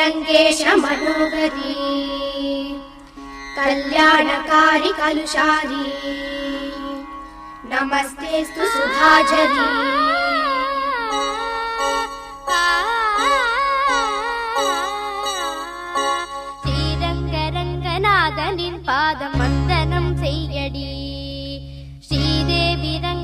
रङ्गेशमी कल्याणकारि कलुषारी नमस्ते सुभाजरी श्रीरङ्गरङ्गनाथ निर्पादमन्दनं सेयडी श्रीदेविरङ्ग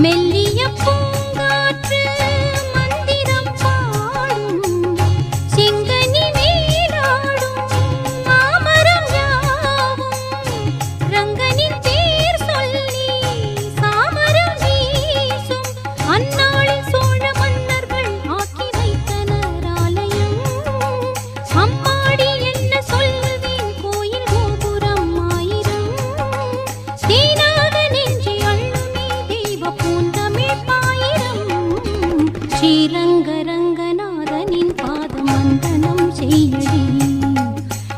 Melli ஸ்ரீரங்கரங்கநாதனின் பாதம் வந்தனம் செய்யடி.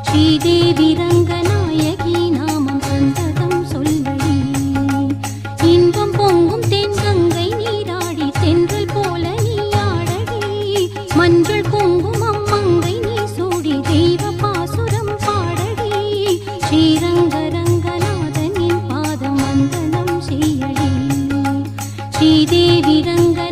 ஸ்ரீதேவி ரங்கநாயகி நாமம் சந்ததம் சொல்லடி இன்பம் பொங்கும் தென்கங்கை நீராடி தென்றல் போல நீ ஆடடி. மஞ்சள் பொங்கும் அம்மங்கை நீ சூடி தெய்வ பாசுரம் பாடடி. ஸ்ரீரங்கரங்கநாதனின் பாதம் செய்யடி. ஸ்ரீதேவி ரங்கன